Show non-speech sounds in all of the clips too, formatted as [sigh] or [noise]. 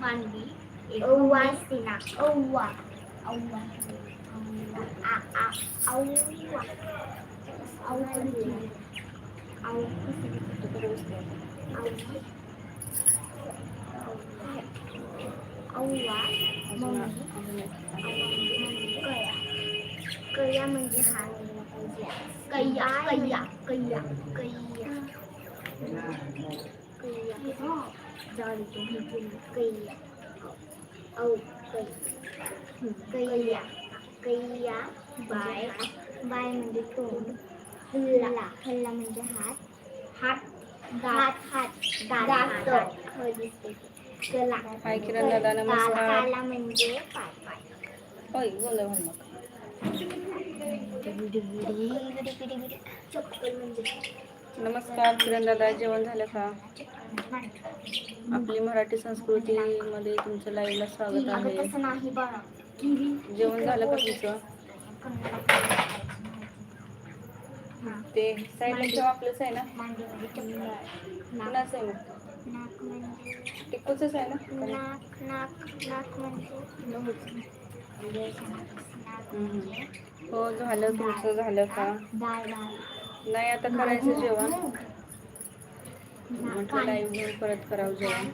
मांडवी औवा. ना औवा औवा आ आ औवा औवा औ औवा अजून अजून एक. कया कया म्हणजे हात कैया कैया कैया कैया कैया जाऊ दे तू, मी बोलू. कैया औ कै कैया कैया बाय बाय म्हणजे तोंड हल्ला हल्ला म्हणजे हात हात हात हात दात हो दिसते चला हाय किरण दादा नमस्कार काला म्हणजे पाय पाय होय बोल म्हणलं चप्पल म्हणजे नमस्कार किरण दादा जेवण झालं का? आपली मराठी संस्कृतीमध्ये तुमचं लाईव्हला स्वागत आहे. जेवण झालं का तुमचं ते साईडला ठेव आपलंच आहे ना? कुणाचं आहे मग? टिकूचंच आहे ना? हो झालं तुमचं झालं का? नाही आता करायचं जेवण. म्हटलं लाईव्ह घेऊन परत करावं जेवण.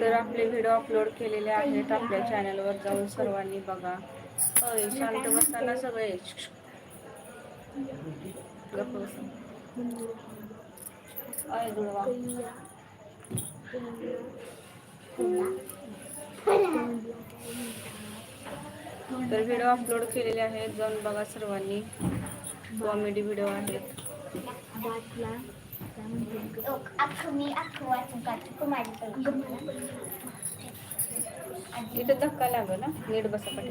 तर आपले व्हिडिओ अपलोड केलेले आहेत. आपल्या चॅनलवर जाऊन सर्वांनी बघा. होय शांत बसताना सगळे. गप्प बसा. तर व्हिडिओ अपलोड केलेले आहेत जाऊन बघा सर्वांनी. कॉमेडी व्हिडिओ आहेत. मी इथं धक्का लागल ना? नीट बसा पाठी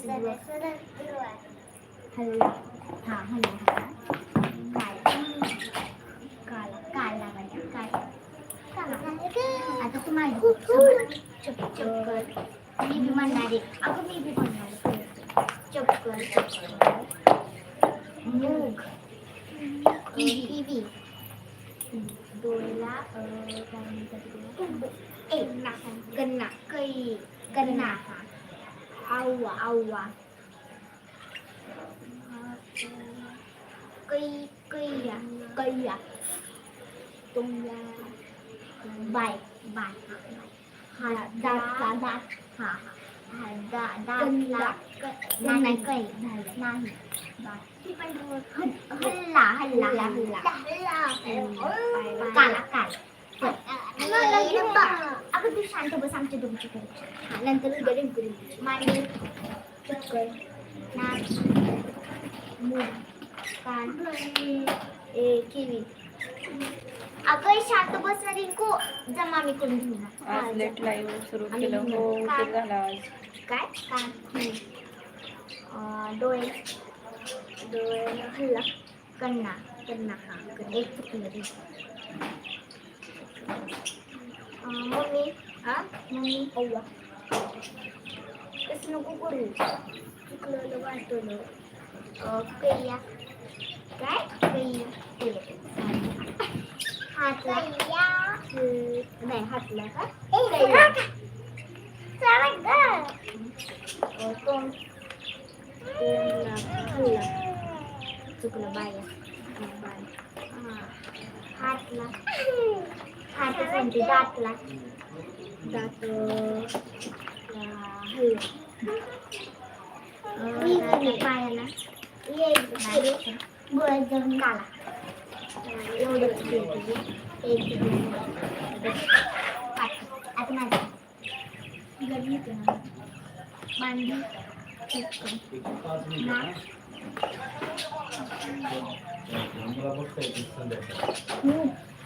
तर परत सरळ सरळ हल्ला हा हल्ला हल्ला काला काला काला काला काला आता तू माझी चप चक्कर मी बी म्हणणार आहे अगं मी बी म्हणणार चक्कर चक्कर मूग किवी डोळ्याला अं, काय म्हणतात त्याला? ए गन्ना कै गन्ना आव्वा आव्वा कै कैया कैया तुमला बाय बाय हा दात दात हा हा दा दातला नाही कै नाही हल्ला हल्ला हल्ला काला काला अगं तू शांत बस आमच्या परीक्षा हा नंतर उद्या रिंकू मांडी चक्कर नाक मूग कान. ए किवी अगं शांत बस ना रिंकू. जमा मी करून लेट लाईव्ह सुरू केलं. हो उशीर झाला आज. काय? कान. डोळे. डोळे हल्ला. कन्ना. कन्ना हा. एक रे. अं, मम्मी हा मम्मी अव्वा तसं नको करू चुकलं वाटलं कैया काय कैया कैया हातला हं, नाही हातला का कैया अं, तोंड तोंडला हल्ला चुकलं बाया हा, बाय हा. हातला हात म्हणजे दातला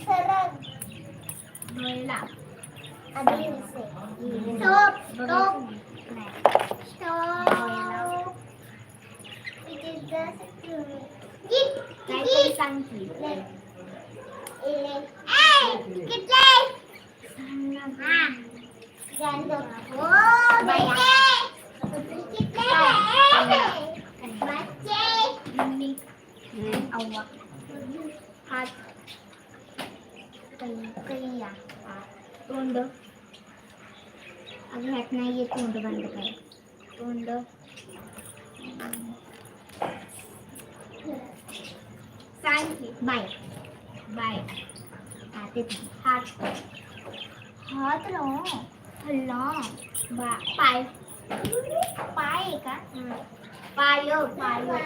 अं, आता पायाला नाही. गोळ्यात जाऊन काला एवढंच केलं. एक दोन पाच आता माझं गरमी होते ना मांडी चिकन नाक मूग कान कांदा बघायचं नाही ना हॅलो अगं बघितलं काय काय कोणत्या संख्या नाक नाक ए सॉरी झाला मग मग मग मग डोळे संख्ये सरळ डोळेला stop stop stop it is the सांग की कितले हा गंदो ओ बाया कितले बच्चे मम्मी अव्वा हात कैया तोंड अगं ह्यात नाही येत तोंड बंद काय तोंड सांग की बाय बाय हा ते हात हात नो हल्ला बा पाय पाय आहे का पाय पाय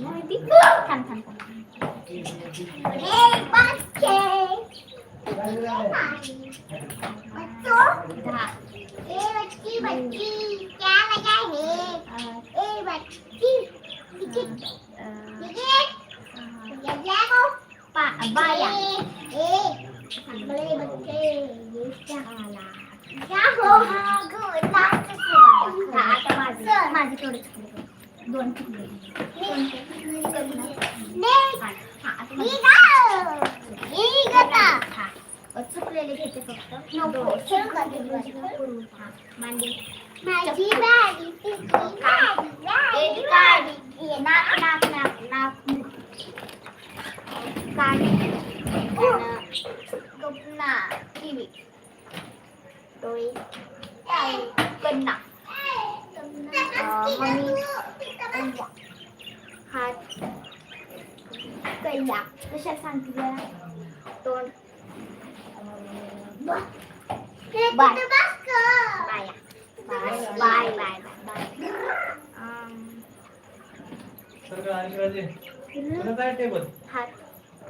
माहिती थांब थांब थांब बाया ए बड़े बच्चे ये क्या हाला क्या हो हा गो नाच हा आता माझं माझी थोडी चुकली दोन चुकले चुकलेले घेते फक्त मांडी माझी बारी एक काडी नाक नाक नाक नाक काडी गपना टीव्ही डोळे कन्ना मनी हात कैया कशा सांगते जरा तोंड bye bye bye bye bye bye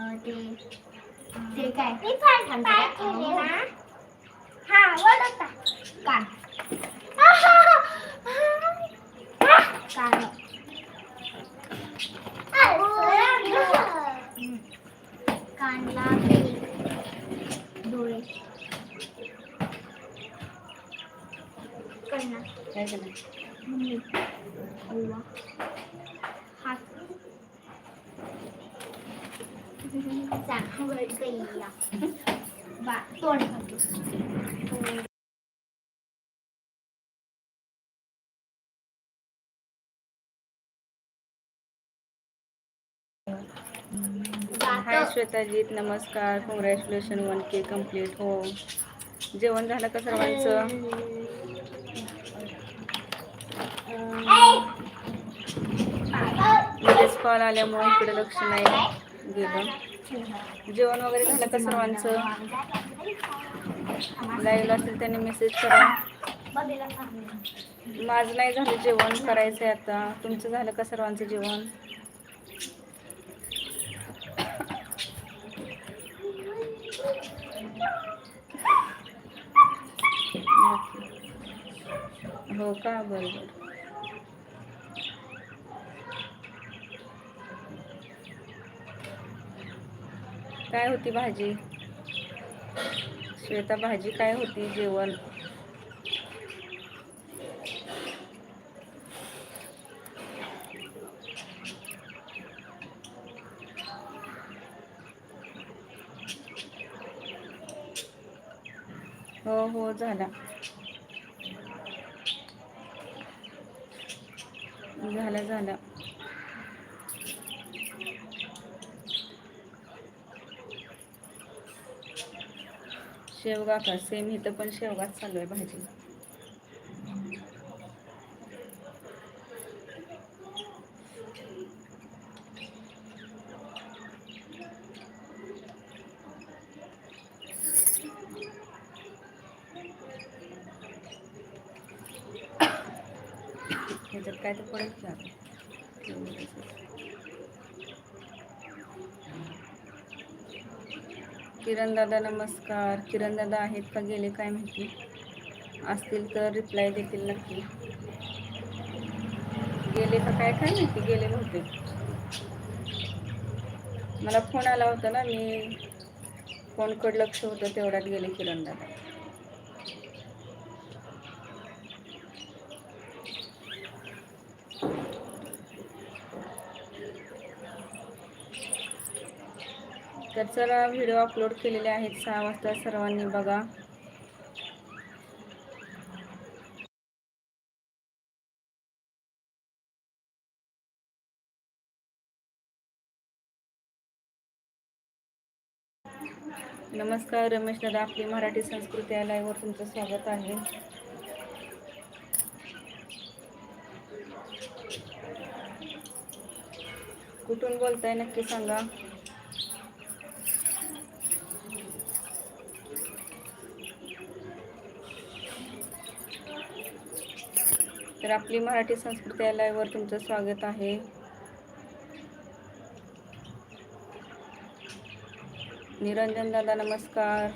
table हात हात हल्ला पाय अगं खाली की आता मला येतं. खाली खाली डोळेला कन्ना म्हणजे की कान. नाक अं, ते ते काय हा वळता कान कान कानला डोळे कन्ना काय झालं मम्मी अव्वा हात सांग कैया बा तोंड खातो हाय श्वेताजीत नमस्कार. कॉंग्रॅच्युलेशन वन के कंप्लीट हो. जेवण झालं का सर्वांचं? लगेच कॉल आल्यामुळे इकडे लक्ष नाही. गेलं. जेवण वगैरे झालं का सर्वांचं? लाईव्ह असेल त्यांनी मेसेज करा. माझं नाही झालं जेवण करायचं आहे आता. तुमचं झालं का सर्वांचं जेवण? हो का? बरं. काय होती भाजी? श्वेता भाजी काय होती जेवण? हो हो झाला. झाला झाला. शेवगा का? सेम इथं पण शेवगाच चालू आहे भाजी. [coughs] ह्याच्यात काय तर पडेल की किरण दादा नमस्कार. किरण दादा आहेत का? गेले काय माहिती? असतील तर रिप्लाय देतील नक्की. गेले का काय? काय माहिती? गेले नव्हते मला फोन आला होता ना मी फोनकडे लक्ष होतं तेवढ्यात गेले किरण दादा. तर चला व्हिडिओ अपलोड केलेले आहेत. सहा वाजता सर्वांनी बघा. नमस्कार रमेश दादा. आपली मराठी संस्कृती या लाईव्हवर तुमचं स्वागत आहे. कुठून बोलताय नक्की सांगा. तर आपली मराठी संस्कृती या लाईव्हवर तुमचं स्वागत आहे. निरंजन दादा नमस्कार.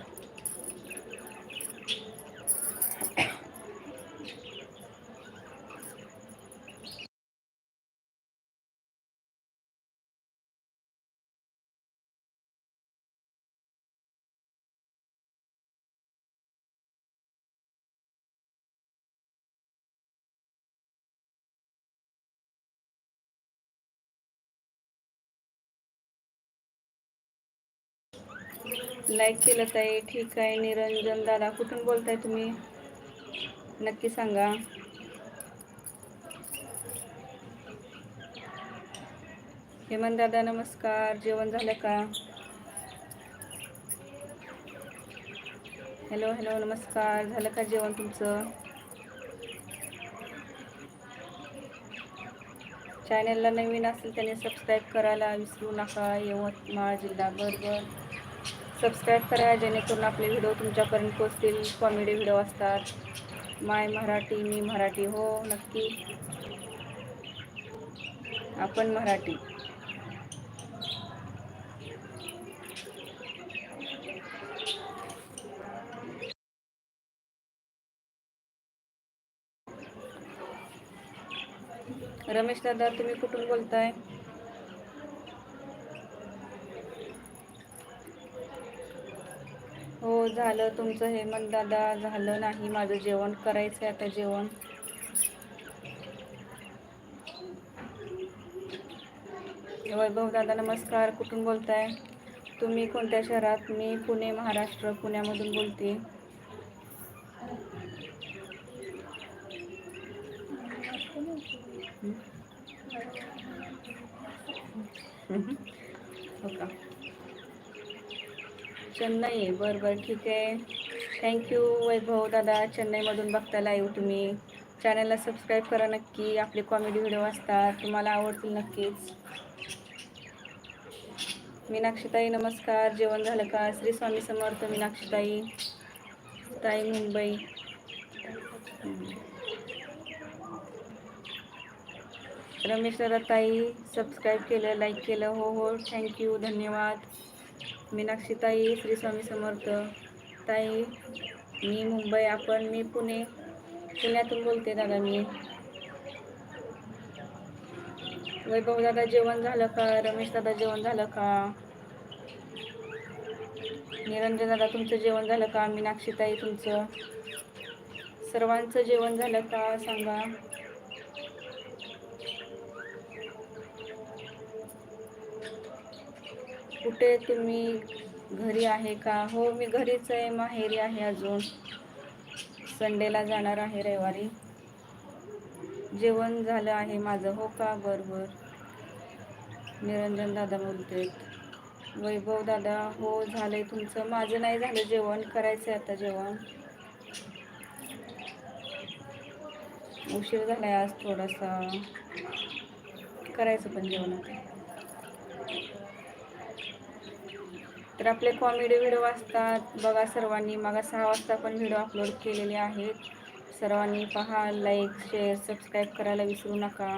लाईक केलं ताई. ठीक आहे. निरंजन दादा कुठून बोलताय तुम्ही? नक्की सांगा. हेमंत दादा नमस्कार. जेवण झालं का? हॅलो हॅलो नमस्कार. झालं का जेवण तुमचं? चॅनलला नवीन असेल त्याने सबस्क्राईब करायला विसरू नका. यवतमाळ जिल्हा बरोबर. सबस्क्राईब करा जेणेकरून आपले व्हिडिओ तुमच्यापर्यंत पोचतील कॉमेडी व्हिडिओ असतात. माय मराठी मी मराठी. हो नक्की. आपण मराठी. रमेश दादा तुम्ही कुठून बोलताय? हो झालं तुमचं हेमंत दादा झालं नाही माझं जेवण करायचं आहे आता जेवण. वैभव दादा नमस्कार कुठून बोलताय? तुम्ही कोणत्या शहरात? मी पुणे महाराष्ट्र पुण्यामधून बोलते. हो का? चेन्नई बरं बरं ठीक आहे. थँक्यू वैभव दादा. चेन्नईमधून बघता लाईव्ह तुम्ही. चॅनलला सबस्क्राईब करा नक्की. आपले कॉमेडी व्हिडिओ असतात. तुम्हाला आवडतील नक्कीच. मीनाक्षीताई नमस्कार. जेवण झालं का? श्री स्वामी समर्थ मीनाक्षीताई. ताई मुंबई. रमेश दादा ताई सबस्क्राईब केलं लाईक केलं. हो हो. थँक्यू धन्यवाद. मीनाक्षी ताई श्री स्वामी समर्थ ताई मी मुंबई आपण मी पुणे. पुण्यातून बोलते दादा मी. वैभव दादा जेवण झालं का? रमेश दादा जेवण झालं का? निरंजन दादा तुमचं जेवण झालं का? मीनाक्षीताई तुमचं. सर्वांचं जेवण झालं का? सांगा. कुठे तुम्ही घरी आहे का? हो मी घरीच आहे माहेरी आहे अजून. संडेला जाणार आहे रविवारी. जेवण झालं आहे माझं. हो का? बरं बरं निरंजन दादा बोलते वैभव दादा हो झालंय तुमचं. माझं नाही झालं जेवण. करायचं आहे आता जेवण. उशीर झालाय आज थोडासा. करायचं पण जेवण आता. तर आपले कॉमेडी व्हिडिओ असतात बघा सर्वांनी. मागा सहा वाजता पण व्हिडिओ अपलोड केलेले आहेत. सर्वांनी पहा लाईक शेअर सबस्क्राईब करायला विसरू नका.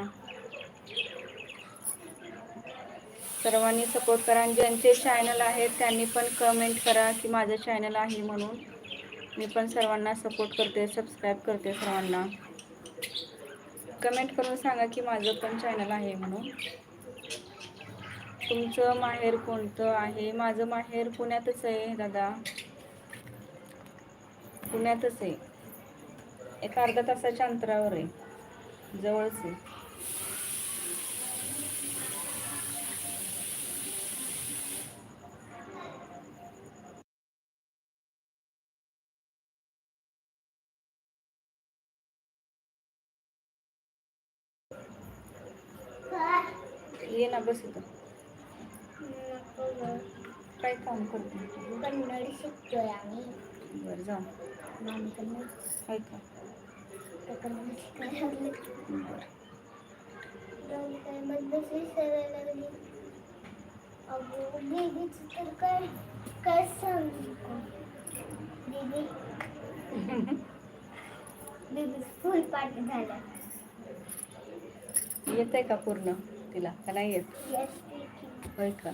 सर्वांनी सपोर्ट करा. आणि ज्यांचे चॅनल आहेत त्यांनी पण कमेंट करा की माझं चॅनल आहे म्हणून. मी पण सर्वांना सपोर्ट करते सबस्क्राईब करते सर्वांना. कमेंट करून सांगा की माझं पण चॅनल आहे म्हणून. तुमचं माहेर कोणतं आहे? माझं माहेर पुण्यातच आहे दादा. पुण्यातच आहे. एक अर्धा तासाच्या अंतरावर आहे. जवळच आहे. ये ना बस इथं. काय काम करते कन्नड शिकतोय आम्ही बरं जाऊ. मामी कन्नड आहे का? तर कन्नड शिकायला लागले बरं जाऊन काय मधनच विसरायला लागली. अगो बेबीच तर काय काय सांगू फुल पाठ झाला. येत आहे का पूर्ण तिला? का नाही येत? यस होय का?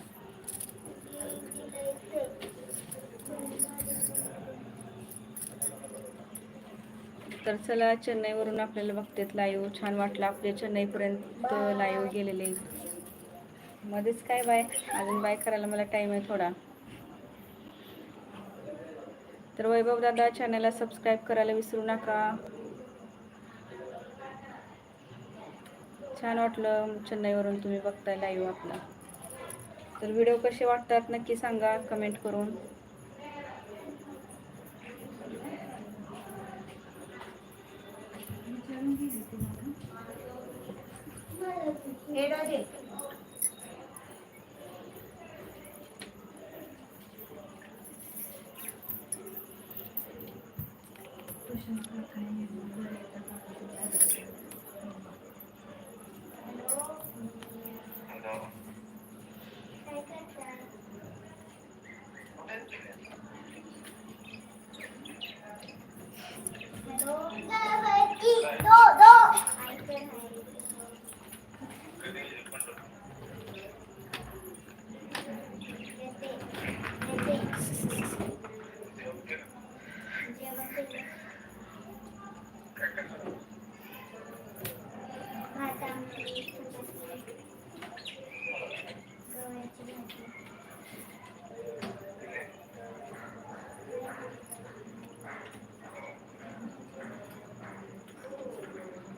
तर चला चेन्नईवरून आपल्याला बघतेत लाईव्ह छान वाटलं आपले चेन्नईपर्यंत लाईव्ह गेलेले. मध्येच काय बाय? अजून बाय करायला मला टाईम आहे थोडा. तर वैभव दादा चॅनलला सबस्क्राईब करायला विसरू नका. छान वाटलं चेन्नईवरून तुम्ही बघताय लाईव्ह आपला. तर व्हिडिओ कसे वाटतात नक्की सांगा कमेंट करून. काय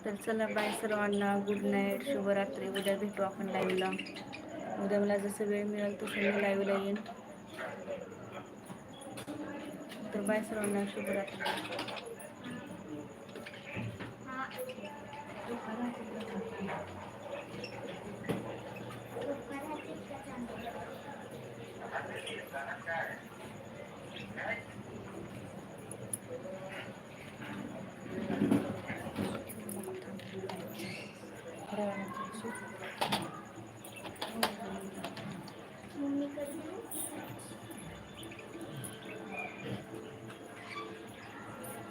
तर चला बाय सर्वांना. गुड नाईट शुभरात्री. उद्या भेटू आपण लाईव्हला उद्या मला जसं वेळ मिळेल तसं मी लाईव्हला येईन. तर बाय सर्वांना. शुभरात्री. Thank you.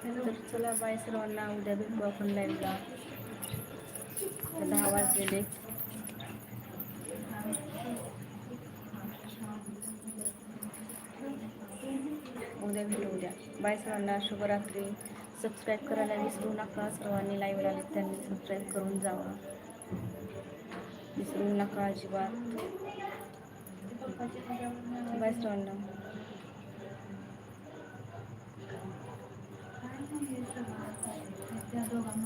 तर चला बाय सर्वांना. उद्या भेटू आपण लाईव्हला तर दहा वाजलेले. उद्या भेटू उद्या. बाय सर्वांना. शुभरात्री. सबस्क्राईब करायला विसरू नका. सर्वांनी लाईव्ह आले त्यांनी सबस्क्राईब करून जावा. विसरू नका अजिबात. बाय सर्वांना. 这个，现在都把。